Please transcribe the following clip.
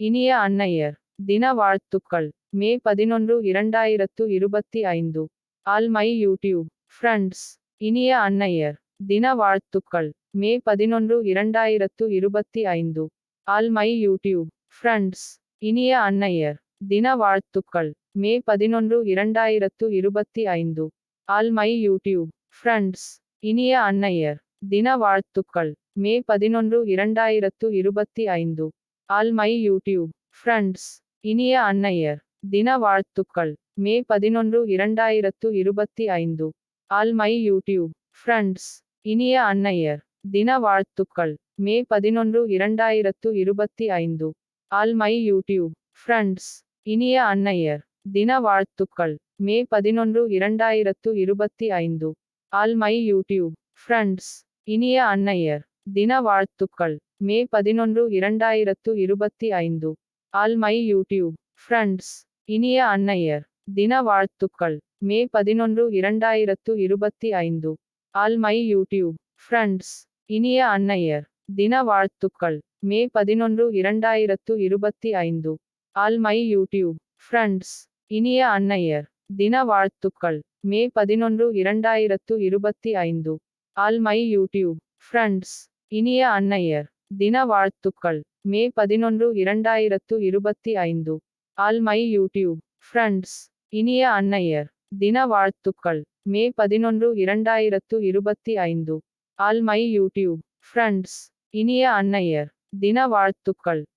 இனிய அன்னையர் தின வாழ்த்துக்கள். மே பதினொன்று இரண்டாயிரத்து இருபத்தி ஐந்து. ஆல் மை யூடியூப் ஃப்ரெண்ட்ஸ் இனிய அன்னையர் தின வாழ்த்துக்கள். மே பதினொன்று இரண்டாயிரத்து இருபத்தி ஐந்து. ஆல் மை யூடியூப் ஃப்ரெண்ட்ஸ் இனிய அன்னையர் தின வாழ்த்துக்கள். மே பதினொன்று இரண்டாயிரத்து இருபத்தி ஐந்து. ஆல் மை யூடியூப் ஃப்ரெண்ட்ஸ் இனிய அன்னையர் தின வாழ்த்துக்கள். மே பதினொன்று இரண்டாயிரத்து இருபத்தி ஐந்து. ஆல் மை யூடியூப் ஃப்ரெண்ட்ஸ் இனிய அன்னையர் தின வாழ்த்துக்கள். மே பதினொன்று இரண்டாயிரத்து இருபத்தி ஐந்து. ஆல் மை யூடியூப் ஃப்ரெண்ட்ஸ் இனிய அன்னையர் தின வாழ்த்துக்கள். மே பதினொன்று இரண்டாயிரத்து இருபத்தி ஐந்து. ஆல் மை யூடியூப் ஃப்ரெண்ட்ஸ் இனிய அன்னையர் தின வாழ்த்துக்கள். மே பதினொன்று இரண்டாயிரத்து இருபத்தி ஐந்து. ஆல் மை யூடியூப் ஃப்ரெண்ட்ஸ் இனிய அன்னையர் தின வாழ்த்துக்கள். மே பதினொன்று இரண்டாயிரத்து இருபத்தி ஐந்து. ஆல் மை யூடியூப் ஃப்ரெண்ட்ஸ் இனிய அன்னையர் தின வாழ்த்துக்கள். மே பதினொன்று இரண்டாயிரத்து இருபத்தி ஐந்து. ஆல் மை யூடியூப் ஃப்ரெண்ட்ஸ் இனிய அன்னையர் தின வாழ்த்துக்கள். மே பதினொன்று இரண்டாயிரத்து இருபத்தி ஐந்து. ஆல் மை யூடியூப் ஃப்ரெண்ட்ஸ் இனிய அன்னையர் தின வாழ்த்துக்கள். மே பதினொன்று இரண்டாயிரத்து இருபத்தி ஐந்து. ஆல் மை யூடியூப் ஃப்ரெண்ட்ஸ் இனிய அன்னையர் தின வாழ்த்துக்கள். மே பதினொன்று இரண்டாயிரத்து இருபத்தி ஐந்து. ஆல் மை யூடியூப் ஃப்ரெண்ட்ஸ் இனிய அன்னையர் தின வாழ்த்துக்கள். மே பதினொன்று இரண்டாயிரத்து இருபத்தி ஐந்து. ஆல் மை யூடியூப் ஃப்ரெண்ட்ஸ் இனிய அன்னையர் தின வாழ்த்துக்கள்.